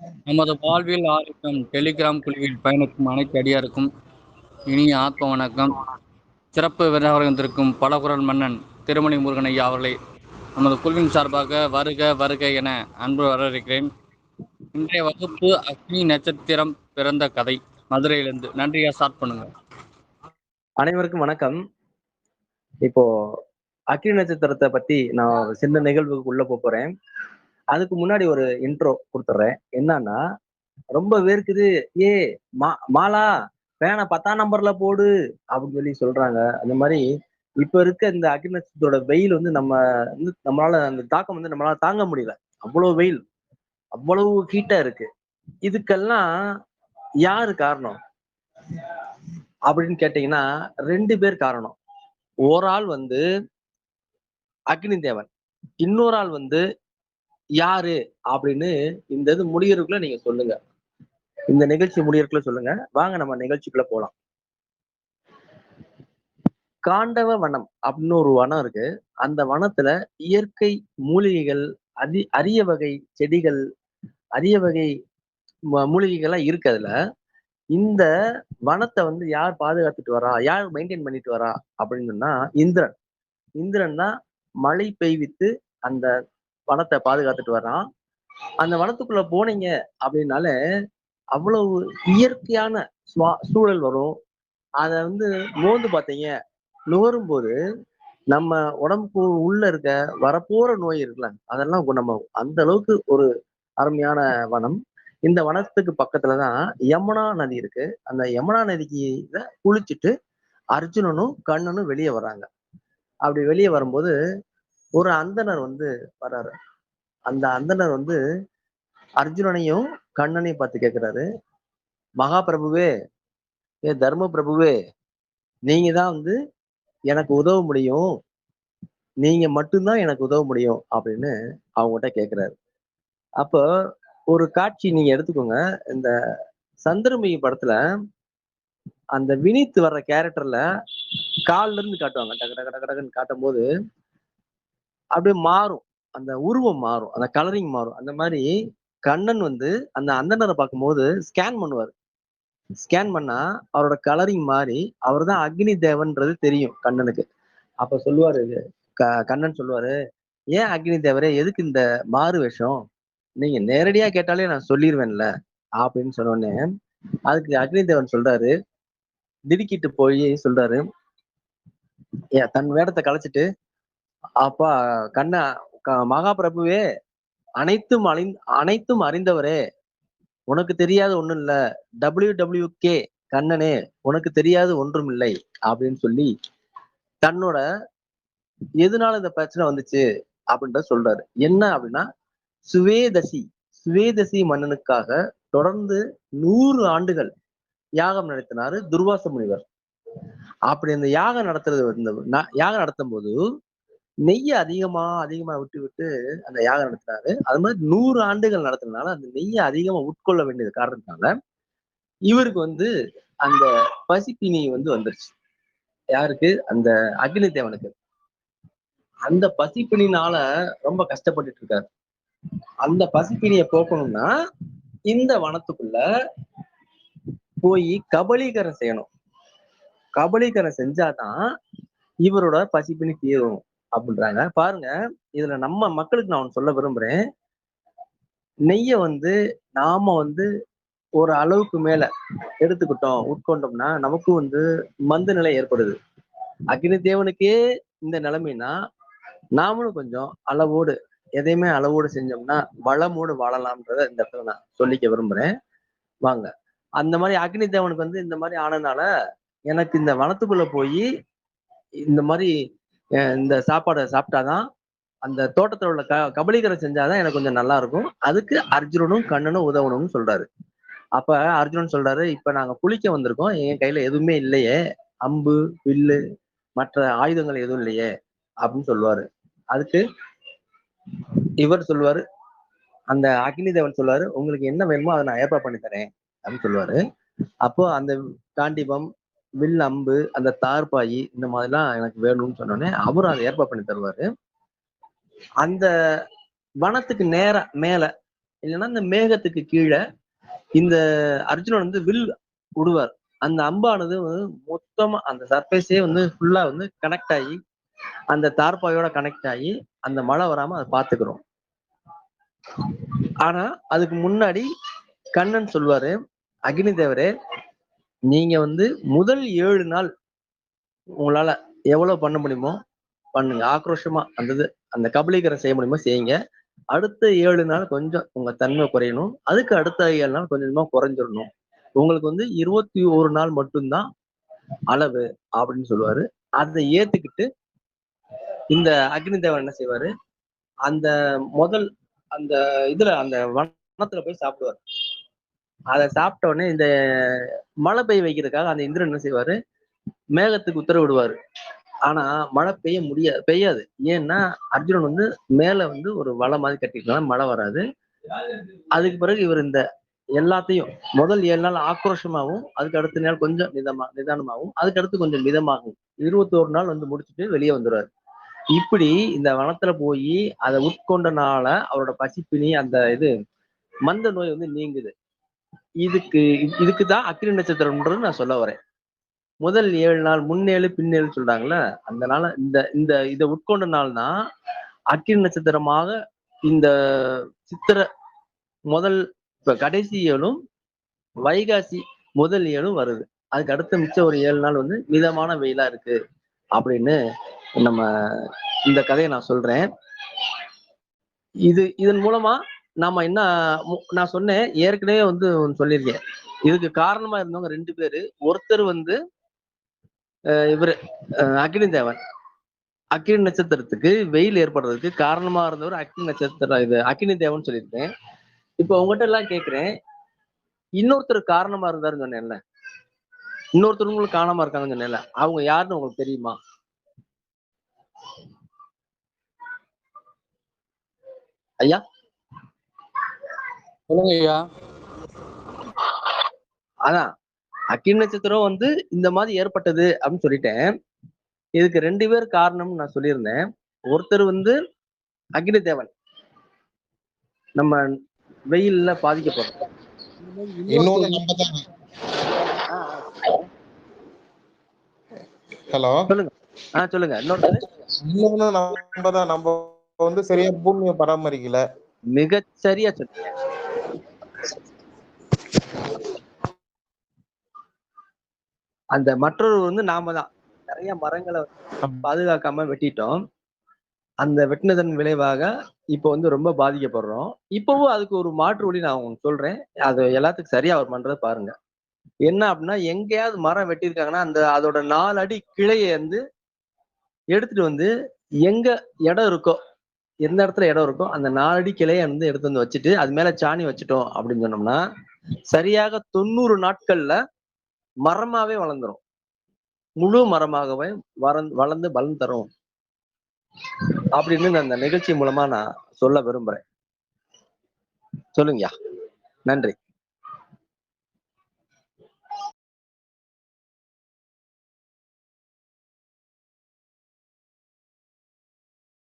நமது வாழ்வில் ஆரோக்கியம் டெலிகிராம் குழுவில் பயணிக்கும் அனைத்து அடியாருக்கும் இனிய ஆத்ம வணக்கம். சிறப்பு விருதாக பலகுரல் மன்னன் திருமணி முருகன் ஐயா அவர்களை நமது குழுவின் சார்பாக வருக வருக என அன்பு வரவேற்கிறேன். இன்றைய வகுப்பு அக்னி நட்சத்திரம் பிறந்த கதை. மதுரையிலிருந்து நன்றியா ஸ்டார்ட் பண்ணுங்க. அனைவருக்கும் வணக்கம். இப்போ அக்னி நட்சத்திரத்தை பத்தி நான் சின்ன நிகழ்வுக்கு உள்ள போறேன். அதுக்கு முன்னாடி ஒரு இன்ட்ரோ கொடுத்துட்றேன் என்னன்னா ரொம்ப வேர்க்குது ஏ மா மாலா வேணா பத்தாம் நம்பர்ல போடு அப்படின்னு சொல்லி சொல்றாங்க. அந்த மாதிரி இப்ப இருக்க இந்த அக்னி வெயில் வந்து நம்ம வந்து நம்மளால அந்த தாக்கம் வந்து நம்மளால தாங்க முடியல. அவ்வளவு வெயில். அவ்வளவு ஹீட்டா இருக்கு. இதுக்கெல்லாம் யாரு காரணம்? அப்படின்னு கேட்டீங்கன்னா ரெண்டு பேர் காரணம். ஒரு ஆள் வந்து அக்னி தேவன். இன்னொரு ஆள் வந்து யாரு அப்படின்னு இந்த இது முடியறதுக்குள்ள நீங்க சொல்லுங்க. இந்த நிகழ்ச்சி முடியறதுக்குள்ள சொல்லுங்க. வாங்க நம்ம நிகழ்ச்சிக்குள்ள போலாம். காண்டவ வனம் அப்படின்னு ஒரு வனம் இருக்கு. அந்த வனத்துல இயற்கை மூலிகைகள் அதி அரிய வகை செடிகள் அரிய வகை மூலிகைகள்லாம் இருக்கு அதுல. இந்த வனத்தை வந்து யார் பாதுகாத்துட்டு வரா? யார் மெயின்டைன் பண்ணிட்டு வரா? அப்படின்னு சொன்னா இந்திரன். இந்திரன் தான் மழை பெய்வித்து அந்த வனத்தை பாதுகாத்துட்டு வரான் அந்த வனத்துக்குள்ள போனீங்க அப்படின்னாலே அவ்வளவு இயற்கையான சுவா- சூழல் வரும். அதை வந்து மோந்து பார்த்தீங்க. நுகரும் போது நம்ம உடம்புக்கு உள்ள இருக்க வரப்போற நோய் இருக்குல்ல அதெல்லாம் குணமாகும் அந்த அளவுக்கு ஒரு அருமையான வனம். இந்த வனத்துக்கு பக்கத்துல தான் யமுனா நதி இருக்கு. அந்த யமுனா நதிக்கு குளிச்சுட்டு அர்ஜுனனும் கண்ணனும் வெளியே வர்றாங்க. அப்படி வெளியே வரும்போது ஒரு அந்தனர் வந்து வர்றாரு அந்த அந்தனர் வந்து அர்ஜுனனையும் கண்ணனையும் பார்த்து கேட்கிறாரு மகா பிரபுவே ஏ தர்ம பிரபுவே நீங்க தான் வந்து எனக்கு உதவ முடியும். நீங்க மட்டும்தான் எனக்கு உதவ முடியும். அப்படின்னு அவங்ககிட்ட கேட்கிறாரு. அப்போ ஒரு காட்சி நீங்க எடுத்துக்கோங்க. இந்த சந்திரமுகி படத்துல அந்த வினித் வர்ற கேரக்டர்ல கால்ல இருந்து காட்டுவாங்க. டக்கு டக்கு டக்கு டக்குன்னு காட்டும் போது அப்படியே மாறும். அந்த உருவம் மாறும். அந்த கலரிங் மாறும். அந்த மாதிரி கண்ணன் வந்து அந்த அந்தனரை பார்க்கும்போது ஸ்கேன் பண்ணுவார். ஸ்கேன் பண்ணா அவரோட கலரிங் மாறி அவர் தான் அக்னி தேவன்றது தெரியும் கண்ணனுக்கு. அப்ப சொல்லுவாரு க- கண்ணன் சொல்லுவாரு ஏன் அக்னி தேவரே எதுக்கு இந்த மாறு வேஷம்? நீங்க நேரடியா கேட்டாலே நான் சொல்லிடுவேன்ல அப்படின்னு சொன்னோடனே அதுக்கு அக்னி தேவன் சொல்றாரு. திடுக்கிட்டு போய் சொல்றாரு. ஏன் தன் வேடத்தை கலைச்சிட்டு அப்பா கண்ணா க- மகாபிரபுவே அனைத்தும் அழி அனைத்தும் அறிந்தவரே. உனக்கு தெரியாத ஒண்ணும் இல்ல டபிள்யூ டபிள்யூ கே கண்ணனே உனக்கு தெரியாது ஒன்றும் இல்லை அப்படின்னு சொல்லி தன்னோட எதனால இந்த பிரச்சனை வந்துச்சு அப்படின்றத சொல்றாரு. என்ன அப்படின்னா சுவேதசி சுவேதசி மன்னனுக்காக தொடர்ந்து நூறு ஆண்டுகள் யாகம் நடத்தினாரு துர்வாச முனிவர். அப்படி அந்த யாகம் நடத்துறது வந்து யாகம் நடத்தும் போது நெய்யை அதிகமா அதிகமா விட்டு விட்டு அந்த யாகம் நடத்தினாரு. அது மாதிரி நூறு ஆண்டுகள் நடத்தினால அந்த நெய்யை அதிகமா உட்கொள்ள வேண்டியது காரணத்தினால இவருக்கு வந்து அந்த பசிப்பினி வந்து வந்துருச்சு. யாருக்கு? அந்த அக்னி தேவனுக்கு அந்த பசிப்பினினால ரொம்ப கஷ்டப்பட்டுட்டு இருக்காரு. அந்த பசிப்பினியை போக்கணும்னா இந்த வனத்துக்குள்ள போய் கபலீகரம் செய்யணும். கபலீகரம் செஞ்சாதான் இவரோட பசிப்பினி தீரும். அப்படின்றாங்க. பாருங்க இதுல நம்ம மக்களுக்கு நான் ஒண்ணு சொல்ல விரும்புறேன். நெய்ய வந்து நாம வந்து ஒரு அளவுக்கு மேல எடுத்துக்கிட்டோம் உட்கொண்டோம்னா நமக்கும் வந்து மந்த நிலை ஏற்படுது. அக்னி தேவனுக்கே இந்த நிலைமைனா நாமளும் கொஞ்சம் அளவோடு எதையுமே அளவோடு செஞ்சோம்னா வளமோடு வாழலாம்ன்றத இந்த இடத்துல நான் சொல்லிக்க விரும்புறேன். வாங்க. அந்த மாதிரி அக்னி தேவனுக்கு வந்து இந்த மாதிரி ஆனதுனால எனக்கு இந்த வனத்துக்குள்ள போய் இந்த மாதிரி இந்த சாப்பாடை சாப்பிட்டாதான் அந்த தோட்டத்தில் உள்ள க கபலீகரம் செஞ்சாதான் எனக்கு கொஞ்சம் நல்லா இருக்கும் அதுக்கு அர்ஜுனனும் கண்ணனும் உதவணும்னு சொல்றாரு. அப்ப அர்ஜுனன் சொல்றாரு இப்ப நாங்க குளிக்க வந்திருக்கோம். என் கையில எதுவுமே இல்லையே. அம்பு வில்லு மற்ற ஆயுதங்கள் எதுவும் இல்லையே அப்படின்னு சொல்லுவாரு. அதுக்கு இவர் சொல்லுவாரு அந்த அக்னி தேவன் சொல்லுவாரு உங்களுக்கு என்ன வேணுமோ அதை நான் ஏற்பாடு பண்ணி தரேன் அப்படின்னு சொல்லுவாரு. அப்போ அந்த காண்டிபம் வில் அம்பு அந்த தார்பாயி இந்த மாதிரிலாம் எனக்கு வேணும்னு சொன்னோடனே அவரும் அதை ஏற்பாடு பண்ணி தருவாரு. அந்த வனத்துக்கு நேர மேல இல்லைன்னா இந்த மேகத்துக்கு கீழே இந்த அர்ஜுனன் வந்து வில் விடுவார் அந்த அம்பானது வந்து மொத்தமா அந்த சர்ஃபேஸே வந்து ஃபுல்லா வந்து கனெக்ட் ஆகி அந்த தார்பாயோட கனெக்ட் ஆகி அந்த மழை வராம அதை பாத்துக்கிறோம் ஆனா அதுக்கு முன்னாடி கண்ணன் சொல்வாரு அக்னி தேவரே நீங்க வந்து முதல் ஏழு நாள் உங்களால எவ்வளவு பண்ண முடியுமோ பண்ணுங்க. ஆக்ரோஷமா அந்த இது அந்த கபலீகரம் செய்ய முடியுமோ செய்யுங்க. அடுத்த ஏழு நாள் கொஞ்சம் உங்க தன்மை குறையணும். அதுக்கு அடுத்த ஏழு நாள் கொஞ்சமா குறைஞ்சிடணும். உங்களுக்கு வந்து இருபத்தி ஒரு நாள் மட்டும்தான் அளவு அப்படின்னு சொல்லுவாரு. அதை ஏத்துக்கிட்டு இந்த அக்னி தேவன் என்ன செய்வாரு? அந்த முதல் அந்த இதுல அந்த வனத்துல போய் சாப்பிடுவார். அதை சாப்பிட்ட உடனே இந்த மழை பெய்ய வைக்கிறதுக்காக அந்த இந்திரன் என்ன செய்வாரு? மேகத்துக்கு உத்தரவிடுவாரு ஆனா மழை பெய்ய முடியாது பெய்யாது. ஏன்னா அர்ஜுனன் வந்து மேல வந்து ஒரு வலை மாதிரி கட்டிருக்கனால மழை வராது. அதுக்கு பிறகு இவர் இந்த எல்லாத்தையும் முதல் ஏழு நாள் ஆக்ரோஷமாகவும் அதுக்கு அடுத்த நாள் கொஞ்சம் நிதமா நிதானமாகவும் அதுக்கு அடுத்து கொஞ்சம் மிதமாகும் இருபத்தோரு நாள் வந்து முடிச்சுட்டு வெளியே வந்துடுவாரு இப்படி இந்த வனத்துல போய் அதை உட்கொண்டனால அவரோட பசிப்பினி அந்த இது மந்த நோய் வந்து நீங்குது. இதுக்கு இதுக்கு தான் அக்னி நட்சத்திரம்ன்றது நான் சொல்ல வரேன். முதல் ஏழு நாள் முன்னேழு பின்னேழு சொல்றாங்கல்ல அந்த நாள் இந்த இந்த இதை உட்கொண்ட நாள் தான் அக்னி நட்சத்திரமாக இந்த சித்திர முதல் இப்ப கடைசி ஏழும் வைகாசி முதல் ஏழும் வருது. அதுக்கு அடுத்த மிச்சம் ஒரு ஏழு நாள் வந்து மிதமான வெயிலா இருக்கு அப்படின்னு நம்ம இந்த கதையை நான் சொல்றேன். இது இதன் மூலமா நாம என்ன நான் சொன்னேன் ஏற்கனவே வந்து சொல்லியிருக்கேன். இதுக்கு காரணமா இருந்தவங்க ரெண்டு பேரு. ஒருத்தர் வந்து இவர் இவரு அக்னி தேவன். அக்னி நட்சத்திரத்துக்கு வெயில் ஏற்படுறதுக்கு காரணமா இருந்தவர் அக்னி நட்சத்திரம் இது அக்னி தேவன் சொல்லியிருக்கேன். இப்போ உங்ககிட்ட எல்லாம் கேட்குறேன். இன்னொருத்தர் காரணமா இருந்தாருன்னு சொன்னேன்ல. இன்னொருத்தவங்களும் காணாம இருக்காங்கன்னு சொன்னேன்ல. அவங்க யாருன்னு உங்களுக்கு தெரியுமா? ஐயா? சொல்லுங்க ஐயா. அதான். அக்கினி நட்சத்திரம் வந்து இந்த மாதிரி ஏற்பட்டது அப்படின்னு சொல்லிட்டேன். இதுக்கு ரெண்டு பேர் காரணம்னு நான் சொல்லியிருந்தேன். ஒருத்தர் வந்து அக்னி தேவன். நம்ம வெயில்ல பாதிக்கப்படுறோம் ஹலோ? ஆ சொல்லுங்க. இன்னொருத்தர்? இன்னொன்னு நம்ம தான். நம்ம வந்து சரியா பூமியை பராமரிக்கல. மிகச் சரியா சொன்னீங்க. அந்த மற்றொரு வந்து நாம தான். நிறைய மரங்களை பாதுகாக்காம வெட்டிட்டோம். அந்த வெட்டினதன் விளைவாக இப்போ வந்து ரொம்ப பாதிக்கப்படுறோம். இப்பவும் அதுக்கு ஒரு மாற்று வழி நான் உங்களுக்கு சொல்றேன். அது எல்லாத்துக்கும் சரியா அவர் பண்றதை பாருங்க. என்ன அப்படின்னா எங்கேயாவது மரம் வெட்டியிருக்காங்கன்னா அந்த அதோட நாலு அடி கிளையை வந்து எடுத்துட்டு வந்து எங்க இடம் இருக்கோ எந்த இடத்துல இடம் இருக்கோ அந்த நாலடி கிளையை வந்து எடுத்து வந்து வச்சுட்டு அது மேல சாணி வச்சுட்டோம் அப்படின்னு சொன்னோம்னா சரியாக தொண்ணூறு நாட்கள்ல மரமாவே வளர்ந்துரும். முழு மரமாகவே வளர்ந்து வளர்ந்து பலன் தரும். அப்படின்னு நான் அந்த நிகழ்ச்சி மூலமா நான் சொல்ல விரும்புறேன். சொல்லுங்கய்யா. நன்றி.